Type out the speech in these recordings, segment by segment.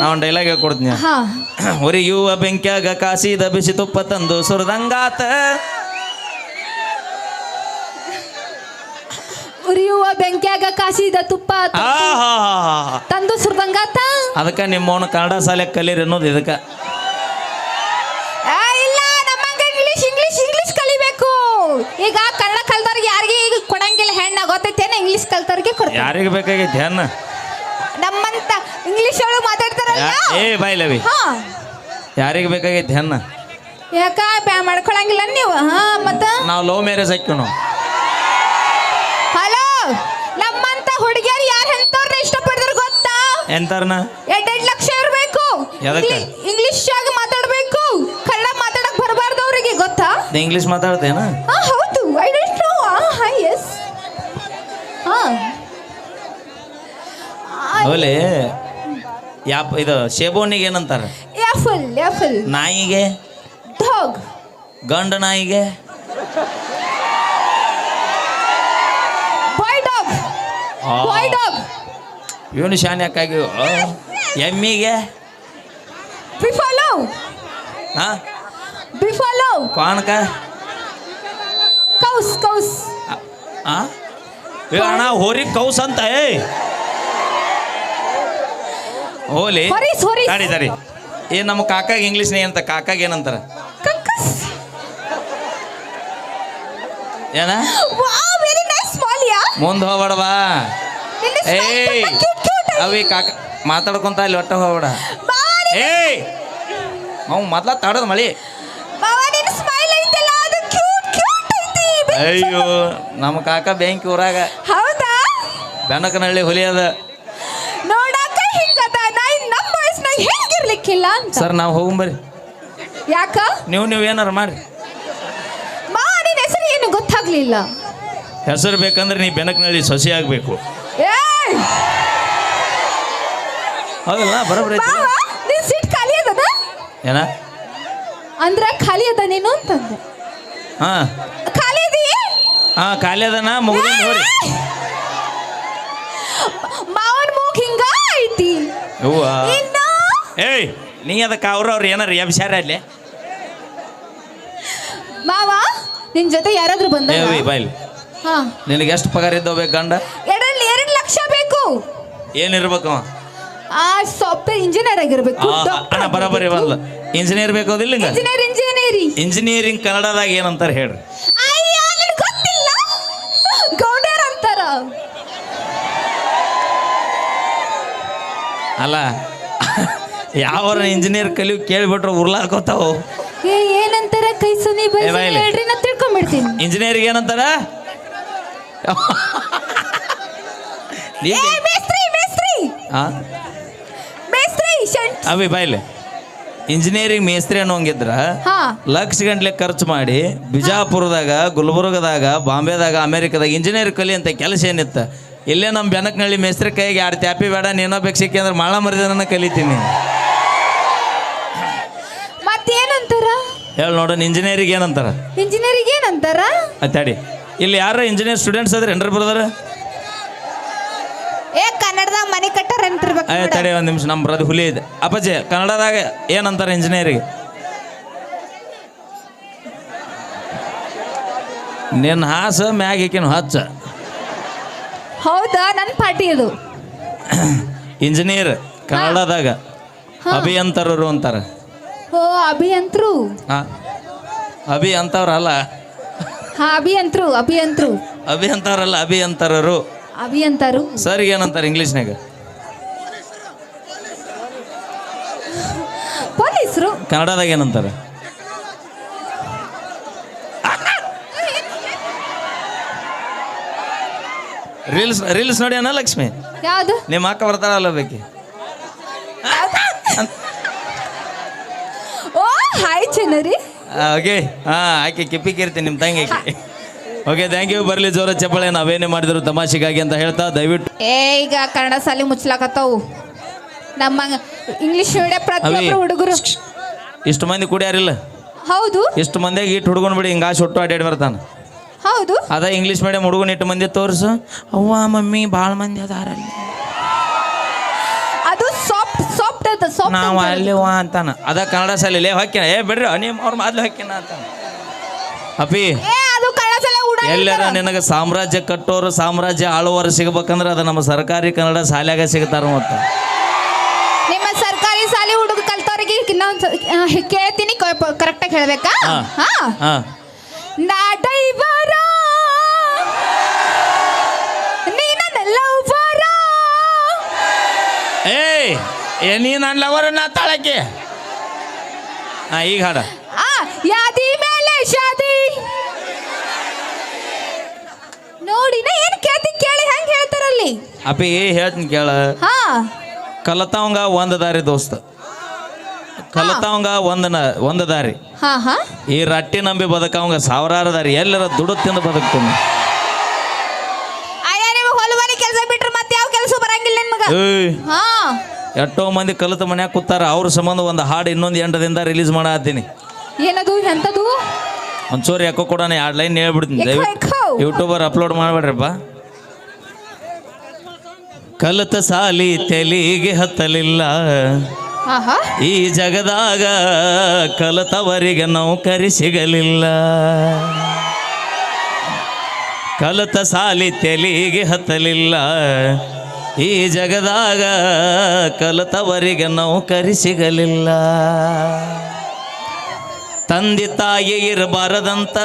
ನಾವು ಡೈಲಾಗ್ ಹೇಳ್ಕೊಡ್ತೀನಿ ಹಾ. ಉರಿಯುವ ಬೆಂಕಿಯಾಗ ಕಾಸಿದ ಬಿಸಿ ತುಪ್ಪ ತಂದು ಸುರದಂಗಾತ. ಉರಿಯುವ ಬೆಂಕಿಯಾಗ ಕಾಸಿದ ತುಪ್ಪ ತಂದು ಆಹಾ ತಂದು ಸುರ್ದಂಗಾತ? ಅದಕ್ಕೆ ನಿಮ್ಮವನು ಕನ್ನಡ ಶಾಲೆ ಕಲೀರಿ ಅನ್ನೋದು ಇದಕ್ಕ. ಆ, ಇಲ್ಲ ನಮ್ಮಂಗ ಇಂಗ್ಲಿಷ್ ಇಂಗ್ಲಿಷ್ ಇಂಗ್ಲಿಷ್ ಕಲಿಬೇಕು. ಈಗ ಕನ್ನಡ ಕಲ್ದವ್ರಿಗೆ ಯಾರಿಗೆ ಈಗ ಕೊಡಂಗಿಲ್ಲ ಹೆಣ್ಣ ಗೊತ್ತೈತೇನ? ಇಂಗ್ಲಿಷ್ ಕಲ್ತವ್ರಿಗೆ ಕೊಡ್ತಾರೆ ಯಾರಿಗೆ ಬೇಕಾಗೈತಿ ಹೆಣ್ಣ? ನಮ್ಮಂತ ಇಂಗ್ಲಿಷ್ ಒಳಗೆ ಮಾತಾಡ್ತಾರಲ್ಲ ಏ ಬಾಯ್ಲವಿ ಹಾ. ಯಾರಿಗೆ ಬೇಕಾಗೈತಿ ಹೆಣ್ಣ? ಯಾಕ ಬ್ಯಾ ಮಾಡ್ಕೊಳಂಗಿಲ್ಲ ನೀವು? ಹಾ ಮತ್ತ? ನಾವು ಲವ್ ಮ್ಯಾರೇಜ್ ಹಾಕಿವ್ ನಾವು ಹಲೋ ನಮ್ಮಂತ ಹುಡುಗಿಯರು ಯಾರು ಎಂತವ್ರನ್ನ ಇಷ್ಟಪಡ್ತಾರೆ ಗೊತ್ತಾ? ಎಂತಾರನ? ಎರಡೆರಡು ಲಕ್ಷ ಇರಬೇಕು? ಇಂಗ್ಲಿಷ್ ಆಗಿ ಮಾತಾಡ್ಬೇಕು. ಕನ್ನಡ ಮಾತಾಡಕ್ ಬರಬಾರ್ದು ಅವ್ರಿಗೆ ಗೊತ್ತಾ? ಇಂಗ್ಲಿಷ್ ಮಾತಾಡ್ತೇನ ಹಾ ಹೌದು. ಹೋಲಿ. ಯಾಪ್ ಇದು ಶೇಬೋನಿಗೆ ಏನಂತಾರ? ಯಾಫಲ್ ಯಾಫಲ್. ನಾಯಿಗೆ? ಡಾಗ್. ಗಂಡ ನಾಯಿಗೆ? Boy dog. Boy dog. ಇವನು ಶಾನ್ ಯಾಕಾಗಿ ಎಮ್ಮಿಗೆ? ಬಿಫಾಲೋ ಹಾ ಬಿಫಾಲೋ ಪಾನಕ? ಕೌಸ್ ಕೌಸ್. ಆ? ಏ ಅಣ್ಣ ಹೋರಿ ಕೌಸ್ ಅಂತ ಏ ಹೋಲಿ. ಸರಿ ಸರಿ. ಏನ್ ತಡಿ ಏ ನಮ್ಮ ಕಾಕಾಗ ಇಂಗ್ಲೀಷ್ನ ಏನಂತ? ಕಾಕಾಗ ಏನಂತಾರ? ಕಕ್ಕಸ್ ಏನ? ವಾವ್ ವೆರಿ ನೈಸ್ ಸ್ಮಾಲಿಯಾ ಮುಂದೆ ಹೋಗ್ಬೇಡವಾ ಏಯ್ ಅವಿ ಕಾಕ ಮಾತಾಡ್ಕೊಂತ ಅಲ್ಲಿ ಒಟ್ಟ ಹೋಗ್ಬೇಡ. ಏಯ್! ಅವ್ ಮೊದ್ಲ ತಾಡೋದ್ ಮಳಿ. ಬಾವಾ ನಿನ್ನ ಸ್ಮೈಲ್ ಐತಲ್ಲ ಅದು ಕ್ಯೂಟ್ ಕ್ಯೂಟ್ ಐತಿ. ಅಯ್ಯೋ ನಮ್ಮ ಕಾಕ ಬ್ಯಾಂಕ್ ಊರಾಗ. ಹೌದಾ? ಬೆನಕನಹಳ್ಳಿ ಹುಲಿ ಅದ ನೋಡಾಕ ಹಿಂಗದ ನಾ ಇನ್ ನಮ್ಮ ಹೆಂಗಿರ್ಲಿಕ್ಕಿಲ್ಲ ಅಂತ. ಸರ್ ನಾವು ಹೋಗಂಬರಿ ಯಾಕ? ನೀವು ನೀವು ಏನಾರ ಮಾಡಿ ಮಾ ನಿನ್ನ ಹೆಸರು ಏನು ಗೊತ್ತಾಗ್ಲಿಲ್ಲ. ಹೆಸರು ಬೇಕಂದ್ರೆ ನೀ ಬೆನಕ್ನಲ್ಲಿ ಸಸಿ ಆಗಬೇಕು. ಏಯ್ ಹೌದಲ್ಲ ಬರೋಬ್ರಿ ಐತಿ. ನಿನ್ ಸೀಟ್ ಖಾಲಿ ಅದದ ಏನ? ಅಂದ್ರ ಖಾಲಿ ಅದ ನೀನು ಅಂತಂದೆ. ಹಾಂ. ಖಾಲಿ ಇದೀ? ಹಾಂ ಖಾಲಿ ಅದನ ಮುಗಿದ ಹೋರಿ ಮಾವನ್ ಮೂಗ್ ಹಿಂಗ ಐತಿ. ಇನ್ನು ಏಯ್ ನೀ ಅದಕ್ಕೆ ಅವ್ರು ಅವ್ರು ಏನಾರ ಎಬ್ಸ್ಯಾರ ಅಲ್ಲಿ ಮಾವ ನಿನ್ ಜೊತೆ ಯಾರಾದ್ರೂ ಬಂದ ಏ ಬಾಯ್ಲಿ ಹಾ. ನಿನಗೆ ಎಷ್ಟು ಪಗಾರ ಇದ್ದಾವ ಬೇಕು ಗಂಡ? ಎರಡಲ್ಲಿ ಎರಡು ಲಕ್ಷ ಬೇಕು. ಏನಿರ್ಬೇಕು ಅವ? ಆ ಸಾಫ್ಟ್ವೇರ್ ಇಂಜಿನಿಯರ್ ಆಗಿರ್ಬೇಕು ಆ, ಅಣ್ಣ ಬರೋಬ್ಬರಿ ಬರಲ್ಲ ಇಂಜಿನಿಯರ್ ಬೇಕೋದಿಲ್ಲ ಇಂಜಿನಿಯರ್ ಇಂಜಿನಿಯರಿ ಇಂಜಿನಿಯರಿಂಗ್ ಕನ್ನಡದಾಗ ಏನಂತಾರೆ ಹೇಳ್ರಿ? ಅಯ್ಯ ನನಗೆ ಗೊತ್ತಿಲ್ಲ? ಅಂತಾರ. ಅಲ್ಲ ಯಾವರ ಇಂಜಿನಿಯರ್ ಕಲಿಯು ಕೇಳಿಬಿಟ್ರೆ ಉರ್ಲಾಕೋತಾವು ಏ ಏನಂತಾರ? ಕೈ ಸುನಿ ಬೈ ಏ. ಹೇಳ್ರಿ ನಾ ತಿಳ್ಕೊಂಡ್ಬಿಡ್ತೀನಿ ಇಂಜಿನಿಯರಿಂಗ್ ಏನಂತಾರ? ಏ ಮೇಸ್ತ್ರಿ ಮೇಸ್ತ್ರಿ. ಹಾ ಮೇಸ್ತ್ರಿ ಶಂಟ್. ಅವಿ ಬಾಯ್ಲೆ. ಇಂಜಿನಿಯರಿಂಗ್ ಮೇಸ್ತ್ರಿ ಅನ್ನೋಂಗಿದ್ರ ಹಾ. ಲಕ್ಷ ಗಂಟ್ಲೆ ಖರ್ಚು ಮಾಡಿ ಬಿಜಾಪುರದಾಗ ಗುಲ್ಬರ್ಗದಾಗ ಬಾಂಬೆದಾಗ ಅಮೆರಿಕದಾಗ ಇಂಜಿನಿಯರ್ ಕಲಿ ಅಂತ ಕೆಲಸ ಏನಿತ್ತ? ಇಲ್ಲೇ ನಮ್ಮ ಬೆನಕ್ನಳ್ಳಿ ಮೇಸ್ತ್ರಿ ಕೈಗೆ ಎರಡು ತ್ಯಾಪಿ ಬೇಡ ನೀನೋ ಬೇಕು ಅಂದ್ರೆ ಮಾಳ ಮರಿದನ ಕಲಿತೀನಿ. ಹೇಳಿ ನೋಡೋಣ ಇಂಜಿನಿಯರಿಂಗ್ ಏನಂತಾರ? ಇಂಜಿನಿಯರಿಗೆ ಏನಂತಾರ? ಅತ್ತಾಡಿ ಇಲ್ಲಿ ಯಾರ ಇಂಜಿನಿಯರ್ ಸ್ಟೂಡೆಂಟ್ಸ್ ಅದ್ರ ಏನ್ರ ಬ್ರದರ್? ಏ ಕನ್ನಡದಾಗ ಮನೆ ಕಟ್ಟಾರ ಅಂತಿರ್ಬೇಕು ತಡಿ ಒಂದು ನಿಮಿಷ ನಮ್ಮ ಬ್ರದ ಹುಲಿ ಇದೆ. ಅಪ್ಪಾಜಿ ಕನ್ನಡದಾಗ ಏನಂತಾರೆ ಇಂಜಿನಿಯರಿಂಗ್ ನಿನ್ನ ಹಾಸ ಮ್ಯಾಗ ಈಕಿನ ಹಚ್ಚ. ಹೌದಾ ನನ್ನ ಪಾರ್ಟಿ ಇದು. ಇಂಜಿನಿಯರ್ ಕನ್ನಡದಾಗ ಅಭಿಯಂತರರು ಅಂತಾರೆ. ಓ ಅಭಿಯಂತ್ರು ಹಾ ಅಭಿ ಅಂತವ್ರಲ್ಲ. ಹಾ ಅಭಿಯಂತ್ರು ಅಭಿಯಂತ್ರು ಅಭಿಯಂತರಲ್ಲ ಅಭಿಯಂತರರು ಅಭಿಯಂತರು ಸರ್ ಏನಂತಾರೆ ಇಂಗ್ಲೀಷ್ನಾಗ? ಪೊಲೀಸರು. ಕನ್ನಡದಾಗ ಏನಂತಾರೆ? ರೀಲ್ಸ್ ರೀಲ್ಸ್ ನೋಡಿ ಅಣ್ಣ ಲಕ್ಷ್ಮಿ? ಯಾವುದು? ನಿಮ್ಮ ಅಕ್ಕ ಬರ್ತಾರಲ್ಲ ಬೇಕಿ? ಹಾಯ್ ಚೆನ್ನರಿ ಓಕೆ ಹಾ ಆಕೆ ಕಿಪ್ಪಿ ಕೀರ್ತಿ ನಿಮ್ಮ ತಂಗಿ ಓಕೆ ಥ್ಯಾಂಕ್ ಯು ಬರಲಿ ಜೋರ ಚಪ್ಪಳೆ. ನಾವೇನೇ ಮಾಡಿದ್ರು ತಮಾಷೆಗಾಗಿ ಅಂತ ಹೇಳ್ತಾ ದಯವಿಟ್ಟು. ಏ ಈಗ ಕನ್ನಡ ಸಾಲಿ ಮುಚ್ಚಲಾಕತ್ತವು. ನಮ್ಮ ಇಂಗ್ಲಿಷ್ ಮೀಡಿಯಂ ಪ್ರತಿಯೊಬ್ಬರು. ಹುಡುಗರು. ಇಷ್ಟು ಮಂದಿ ಕುಡಿಯಾರಿಲ್ಲ ಹೌದು. ಇಷ್ಟು ಮಂದಿಗೆ ಇಟ್ಟು ಹುಡುಗನ್ ಬಿಡಿ ಹಿಂಗೆ ಒಟ್ಟು ಅಡ್ಡಾಡಿ ಬರ್ತಾನೆ. ಹೌದು. ಅದ ಇಂಗ್ಲಿಷ್ ಮೀಡಿಯಂ ಹುಡುಗನ್ ಇಟ್ಟು ಮಂದಿ ತೋರಿಸು. ಅವ್ವ ಮಮ್ಮಿ ಭಾಳ ಮಂದಿ ಅದಾರಲ್ಲಿ. ನಾವು ಅಲ್ಲಿ ವಾ ಅಂತಾನ. ಅದ ಕನ್ನಡ ಶಾಲೆಯಲ್ಲಿ ಹೊಕ್ಕಿನ? ಏ ಬಿಡ್ರಿ ನಿಮ್ಮ ಅವ್ರ ಮೊದ್ಲು ಹೊಕ್ಕಿನ ಅಂತಾನ ಅಪಿ ಏ ಅದು ಉಡ ಎಲ್ಲರ ನಿನಗೆ ಸಾಮ್ರಾಜ್ಯ ಕಟ್ಟೋರು ಸಾಮ್ರಾಜ್ಯ ಆಳುವರು ಸಿಗ್ಬೇಕಂದ್ರೆ ಅದು ನಮ್ಮ ಸರ್ಕಾರಿ ಕನ್ನಡ ಶಾಲ್ಯಾಗ ಸಿಗ್ತಾರ ಮತ್ತು. ನಿಮ್ಮ ಸರ್ಕಾರಿ ಶಾಲೆ ಹುಡುಗ ಕಲ್ತವ್ರಿಗೆ ಇನ್ನೊಂದು ಕೇಳ್ತೀನಿ ಕರೆಕ್ಟಾಗಿ ಹೇಳ್ಬೇಕಾ? ಹಾ. ಹಾ. ಹಾಂ. ನಾ ಡೈವರ ನೀನಲ್ಲ ಏಯ್ ಏ ನೀ ನನ್ನ ಲವರ್ ನಾ ತಾಳಕ್ಕೆ ಹಾಂ ಈಗ ಹಾಡ. ಆ ಯಾದಿ ಮೇಲೆ ಶಾದಿ. ನೋಡಿ ನಾ ಏನ್ ಕೇಳ್ತಿ ಕೇಳಿ ಹೆಂಗ್ ಹೇಳ್ತಾರಲ್ಲಿ ಏ ಹೇಳ್ತೀನಿ ಕೇಳ. ಹಾ. ಕಲತಾವಂಗ ಒಂದ ದಾರಿ ದೋಸ್ತ. ಕಲತಾವಂಗ ಒಂದ ಒಂದ ದಾರಿ. ಹಾ ಹಾ. ಈ ರಟ್ಟಿ ನಂಬಿ ಬದುಕವಂಗ ಸಾವಿರಾರು ದಾರಿ. ಎಲ್ಲರ ದುಡು ತಿಂದು ಬದುಕ್ತೀನಿ. ಅಯ್ಯ ನೀವು ಹೊಲವಾರಿ ಕೆಲಸ ಬಿಟ್ರೆ ಮತ್ತೆ ಯಾವ ಕೆಲಸ ಬರಂಗಿಲ್ಲ ನಿಮಗೆ? ಹಾ. ಎಷ್ಟೋ ಮಂದಿ ಕಲಿತ ಮನ್ಯಾಗ ಕೂತಾರ ಅವ್ರ ಸಂಬಂಧ ಒಂದು ಹಾಡು ಇನ್ನೊಂದು ಎಂಟದಿಂದ ರಿಲೀಸ್ ಮಾಡತ್ತೀನಿ. ಏನದು ಎಂತದು ಒಂಚೂರು ಯಾಕೋ ಕೂಡ ಎರಡು ಲೈನ್ ಹೇಳ್ಬಿಡ್ತೀನಿ. ದಯವಿಟ್ಟು? ಯೂಟ್ಯೂಬರ್ ಅಪ್ಲೋಡ್ ಮಾಡಬೇಡ್ರಪ್ಪ. ಕಲಿತ ಸಾಲಿ ತೆಲಿಗೆ ಹತ್ತಲಿಲ್ಲ. ಈ ಜಗದಾಗ ಕಲಿತವರಿಗೆ ನೌಕರಿ ಸಿಗಲಿಲ್ಲ. ಕಲಿತ ಸಾಲಿ ತೆಲಿಗೆ ಹತ್ತಲಿಲ್ಲ. ಈ ಜಗದಾಗ ಕಲಿತವರಿಗೆ ನೌಕರಿ ಸಿಗಲಿಲ್ಲ ತಂದೆ ತಾಯಿ ಇರಬಾರದಂತ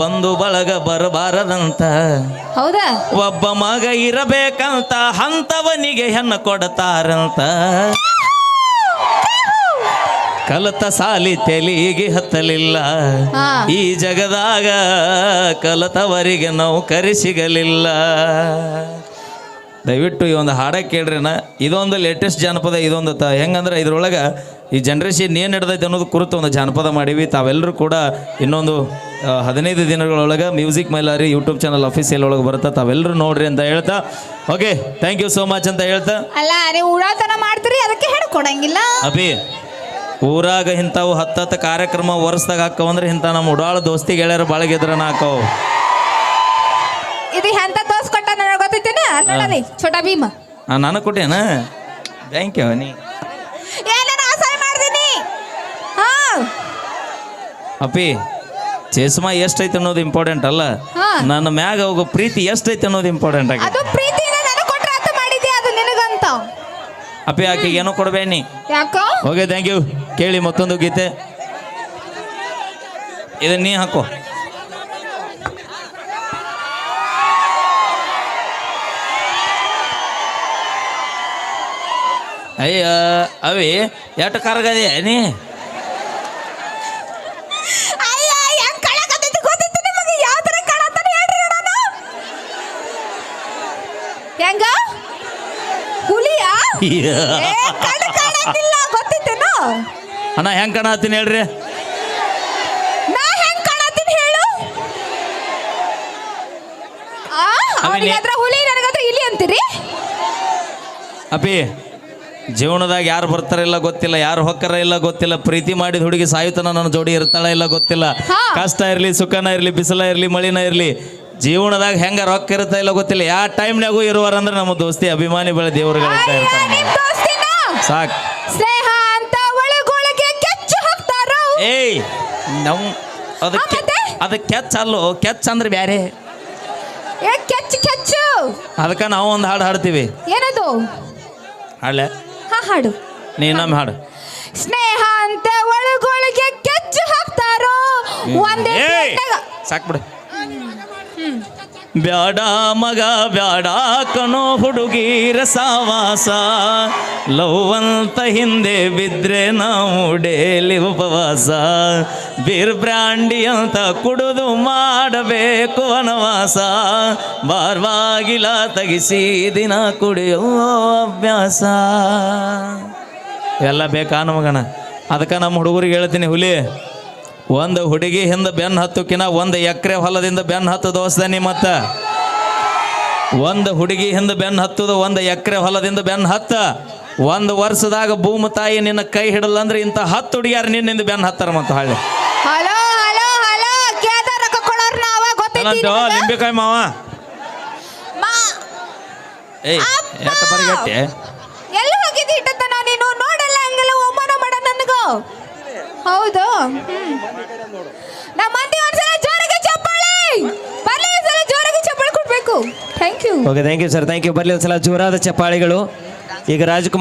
ಬಂಧು ಬಳಗ ಬರಬಾರದಂತ. ಹೌದಾ? ಒಬ್ಬ ಮಗ ಇರಬೇಕಂತ ಹಂತವನಿಗೆ ಹೆಣ್ಣು ಕೊಡತಾರಂತ. ಕಲತ ಸಾಲಿ ತೆಲಿಗೆ ಹತ್ತಲಿಲ್ಲ. ಈ ಜಗದಾಗ ಕಲತವರಿಗೆ ನೌಕರಿ ಸಿಗಲಿಲ್ಲ. ದಯವಿಟ್ಟು ಈ ಒಂದು ಹಾಡ ನಾ ಇದೊಂದು ಲೇಟೆಸ್ಟ್ ಜಾನಪದ ಇದೊಂದು ತ ಹೆಂಗಂದ್ರೆ ಇದ್ರೊಳಗೆ ಈ ಜನ್ರೇಷನ್ ಏನು ನಡೆದೈತೆ ಅನ್ನೋದು ಕುರಿತು ಒಂದು ಜಾನಪದ ಮಾಡೀವಿ. ತಾವೆಲ್ಲರೂ ಕೂಡ ಇನ್ನೊಂದು ಹದಿನೈದು ದಿನಗಳೊಳಗೆ music Mailari YouTube channel official ಒಳಗೆ ಬರುತ್ತೆ ತಾವೆಲ್ಲರೂ ನೋಡ್ರಿ ಅಂತ ಹೇಳ್ತಾ. Okay thank you so much ಅಂತ ಹೇಳ್ತಾ. ಅಲ್ಲ ನೀವು ಉಡಾತನ ಮಾಡ್ತೀರಿ ಅದಕ್ಕೆ ಹೇಳ್ಕೊಡಂಗಿಲ್ಲ. ಅಭಿ ಊರಾಗ ಇಂಥವು ಹತ್ತತ್ತು ಕಾರ್ಯಕ್ರಮ ವರ್ಷದಾಗ ಹಾಕವಂದ್ರೆ ಇಂಥ ನಮ್ಮ ಉಡಾಳ ದೋಸ್ತಿ ಗೆಳೆಯರು ಭಾಳ ಗೆದ್ರನ ಹಾಕವು. ಇದು ಕೊಟ್ಟ ನನಗೆ ಗೊತ್ತೈತೇನ? ನೋಡಲಿ ಛೋಟಾ ಭೀಮ. ನನಗೆ ಕೊಟ್ಟೇನ? ಥ್ಯಾಂಕ್ ಯು ನೀ ಏನಾರ ಆಸೆ ಮಾಡ್ತೀನಿ ಹಾ. ಅಪ್ಪಿ ಚೇಸ್ಮಾ ಎಷ್ಟೈತೆ ಅನ್ನೋದು ಇಂಪಾರ್ಟೆಂಟ್ ಅಲ್ಲ? ಹಾ. ನನ್ನ ಮ್ಯಾಗ ಹೋಗೋ ಪ್ರೀತಿ ಎಷ್ಟೈತೆ ಅನ್ನೋದು ಇಂಪಾರ್ಟೆಂಟ್ ಆಗಿ. ಅದು ಪ್ರೀತಿನ ನನಗೆ ಕೊಟ್ರೆ ಅಂತ ಮಾಡಿದ್ದೆ ಅದು ನಿನಗಂತ. ಅಪ್ಪಿ ಆಕೆಗೆ ಏನೋ ಕೊಡಬೇಡಿ ಯಾಕೋ? ಓಕೆ ಥ್ಯಾಂಕ್ ಯು ಕೇಳಿ ಮತ್ತೊಂದು ಗೀತೆ. ಇದನ್ನ ನೀ ಹಾಕೋ. ಅಯ್ಯ ಅವಿ ಎಟ್ ಕರಗದೆ ನೀ? ಅಯ್ಯ ಹೆಂಗ್ ಹುಲಿಯಾ? ಕಾಣಂಗಿಲ್ಲ ಅಣ್ಣ ಹೆಂಗೆ ಕಾಣತ್ತೀನಿ ಹೇಳ್ರಿ? ನಾ ಹೆಂಗ್ ಕಾಣತ್ತೀನಿ ಹೇಳು. ಆ ಅವನಿಗೆ ಹುಲಿ ನನಗತ್ರ ಇಲಿ ಅಂತೀರಿ? ಅಪ್ಪಿ ಜೀವನದಾಗ ಯಾರು ಬರ್ತಾರ ಇಲ್ಲ ಗೊತ್ತಿಲ್ಲ ಯಾರು ಹೊಕ್ಕರ ಇಲ್ಲ ಗೊತ್ತಿಲ್ಲ ಪ್ರೀತಿ ಮಾಡಿದ ಹುಡುಗಿ ಸಾಯುತನ ನನ್ನ ಜೋಡಿ ಇರ್ತಾಳ ಇಲ್ಲ ಗೊತ್ತಿಲ್ಲ. ಕಷ್ಟ ಇರಲಿ ಸುಖನ ಇರಲಿ ಬಿಸಿಲ ಇರಲಿ ಮಳಿನ ಇರಲಿ ಜೀವನದಾಗ ಹೆಂಗ ರೊಕ್ಕ ಇರ್ತಾ ಇಲ್ಲ ಗೊತ್ತಿಲ್ಲ. ಯಾವ ಟೈಮ್ನಾಗೂ ಇರುವಾರಂದ್ರೆ ನಮ್ಮ ದೋಸ್ತಿ ಅಭಿಮಾನಿ ಬೆಳೆ ದೇವ್ರುಗಳು ಇರ್ತಾ ಅಯ್ಯ, ಇರ್ತಾರೆ ಸಾಕು. ಏಯ್ ನಮ್ ಅದಕ್ಕೆ? ಅದು ಕೆಚ್ಚ ಅಲ್ಲೋ ಕೆಚ್ಚ ಅಂದ್ರೆ ಬ್ಯಾರೆ. ಅದಕ್ಕೆ ನಾವು ಒಂದು ಹಾಡು ಹಾಡ್ತೀವಿ. ಏನದು? ಹಾಳೆ ಹಾ ಹಾಡು. ನೀ ನಮ್ಮ ಹಾಡು. ಸ್ನೇಹ ಅಂತ ಒಳಗೊಳಗೆ ಕೆಚ್ಚು ಹಾಕ್ತಾರೋ? ಒಂದೇ ಏಯ್! ಪ್ಲೇಟ್ನಾಗ- ಸಾಕ್ ಬಿಡು ಬ್ಯಾಡ ಮಗ, ಬ್ಯಾಡ ಕಣೋ ಹುಡುಗೀರ ಸಾವಾಸ ಲವ್ವಂತ ಹಿಂದೆ ಬಿದ್ರೆ ನಾವು ಡೇಲಿ ಉಪವಾಸ. ಬೀರ್ ಬ್ರ್ಯಾಂಡಿ ಅಂತ ಕುಡಿದು ಮಾಡಬೇಕು ವನವಾಸ. ಬಾರ್ವಾಗಿಲ ತೆಗಿಸಿ ದಿನ ಕುಡಿಯೋ ಅಭ್ಯಾಸ. ಎಲ್ಲ ಬೇಕಾ ನಮಗಣ ಅದಕ್ಕೆ ನಮ್ಮ ಹುಡುಗರಿಗೆ ಹೇಳ್ತೀನಿ ಹುಲಿ. ಒಂದು ಹುಡುಗಿ ಹಿಂದೆ ಬೆನ್ನು ಹತ್ತುಕಿನ ಒಂದು ಎಕರೆ ಹೊಲದಿಂದ ಬೆನ್ನು ಹತ್ತು ದೋಸ್ತ ಮತ್ತೆ. ಒಂದು ಹುಡುಗಿ ಹಿಂದೆ ಬೆನ್ನು ಹತ್ತುದು ಒಂದು ಎಕರೆ ಹೊಲದಿಂದ ಬೆನ್ನು ಹತ್ತ. ಒಂದು ವರ್ಷದಾಗ ಭೂಮಿ ತಾಯಿ ನಿನ್ನ ಕೈ ಹಿಡಲ್ಲ ಅಂದ್ರೆ ಇಂಥ ಹತ್ತು ಹುಡುಗಿಯಾರ ನಿನ್ನಿಂದ ಬೆನ್ನು ಹತ್ತಾರ ಮತ್ತು ಹಳ್ಳಿ. ಲಿಂಬಿಕಾಯಿ ಮಾವ? ಏಯ್ ಬರಿಗಟ್ಟೆ ಎಲ್ಲಿ ಹೋಗಿದ್ದಿ ನೀನು? ನೋಡಲ್ಲ ಹಂಗ ಹೌದು. ನಮ್ಮ ಮಂದಿ ಒಂದ್ಸಲ ಜೋರಾಗಿ ಚಪ್ಪಾಳೆ. ಬರ್ಲಿ ಒಂದ್ಸಲ ಜೋರಿಗೆ ಚಪ್ಪಾಳೆ ಕೊಡ್ಬೇಕು. Thank you okay thank you sir thank you ಬರ್ಲಿ ಒಂದ್ಸಲ ಜೋರಾದ ಚಪ್ಪಾಳಿಗಳು. ಈಗ ರಾಜ್ಕುಮಾರ್